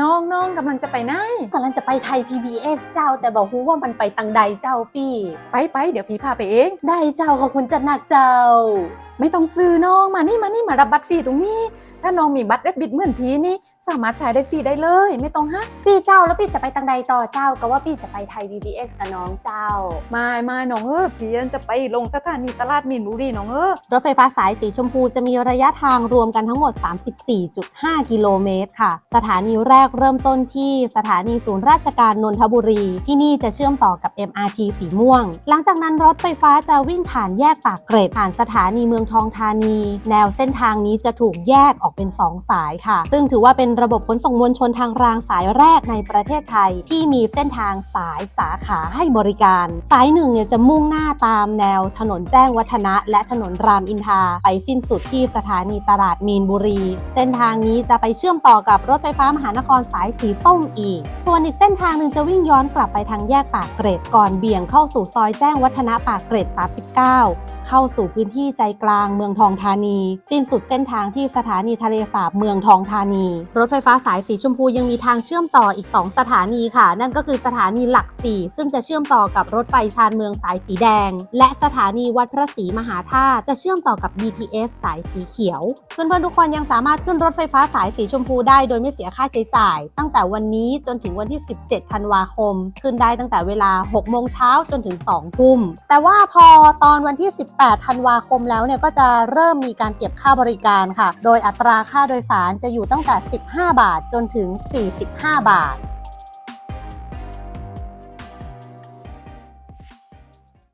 น้องน้องกำลังจะไปไหนกำลังจะไปไทย PBS เจ้า แต่บอกฮู้ว่ามันไปตังใดเจ้าพี่ ไปไปเดี๋ยวพี่พาไปเอง ได้เจ้าขอบคุณจัดหนักเจ้า ไม่ต้องซื้อน้องมานี่มานี่มารับบัตรฟรีตรงนี้ ถ้าน้องมีบัตรเรดบิดเหมือนพี่นี่สามารถใช้ได้ฟรีได้เลย ไม่ต้องฮะพี่เจ้าแล้วพี่จะไปตังใดต่อเจ้า ก็ว่าพี่จะไปไทย PBS กับน้องเจ้าไม่ไม่น้องเออพี่จะไปลงสถานีตลาดมีนบุรีน้องเออรถไฟฟ้าสายสีชมพูจะมีระยะทางรวมกันทั้งหมด 34.5 กิโลเมตรค่ะ สถานีแรกเริ่มต้นที่สถานีศูนย์ราชการนนทบุรี ที่นี่จะเชื่อมต่อกับ MRT สีม่วง หลังจากนั้นรถไฟฟ้าจะวิ่งผ่านแยกปากเกร็ดผ่านสถานีเมืองทองธานี แนวเส้นทางนี้จะถูกแยกออกเป็น 2 สายค่ะ ซึ่งถือว่าเป็นระบบขนส่งมวลชนทางรางสายแรกในประเทศไทย ที่มีเส้นทางสายสาขาให้บริการ สายหนึ่งเนี่ยจะมุ่งหน้าตามแนวถนนแจ้งวัฒนะ และถนนรามอินทราไปสิ้นสุดที่สถานีตลาดมีนบุรี เส้นทางนี้จะไปเชื่อมต่อกับรถไฟฟ้ามหานครสายสีส้มอีก ส่วนอีกเส้นทางหนึ่งจะวิ่งย้อนกลับไปทางแยกปากเกร็ดก่อนเบี่ยงเข้าสู่ซอยแจ้งวัฒนะปากเกร็ด 39 เข้าสู่พื้นที่ใจกลางเมืองทองธานี สิ้นสุดเส้นทางที่สถานีทะเลสาบเมืองทองธานี รถไฟฟ้าสายสีชมพูยังมีทางเชื่อมต่ออีก 2 สถานีค่ะ นั่นก็คือสถานีหลัก 4 ซึ่งจะเชื่อมต่อกับรถไฟชานเมืองสายสีแดง และสถานีวัดพระศรีมหาธาตุจะเชื่อมต่อกับ BTS สายสีเขียว เพื่อนๆทุกคนยังสามารถขึ้นรถไฟฟ้าสายสีชมพูได้โดยไม่เสียค่าใช้จ่ายจ่าย ตั้งแต่วันนี้จนถึงวันที่ 17 ธันวาคม ขึ้นได้ตั้งแต่เวลา 6 โมงเช้าจนถึง 2 ทุ่ม แต่ว่าพอตอนวันที่ 18 ธันวาคมแล้วเนี่ยก็จะเริ่มมีการเก็บค่าบริการค่ะ โดยอัตราค่าโดยสารจะอยู่ตั้งแต่ 15 บาทจนถึง 45 บาท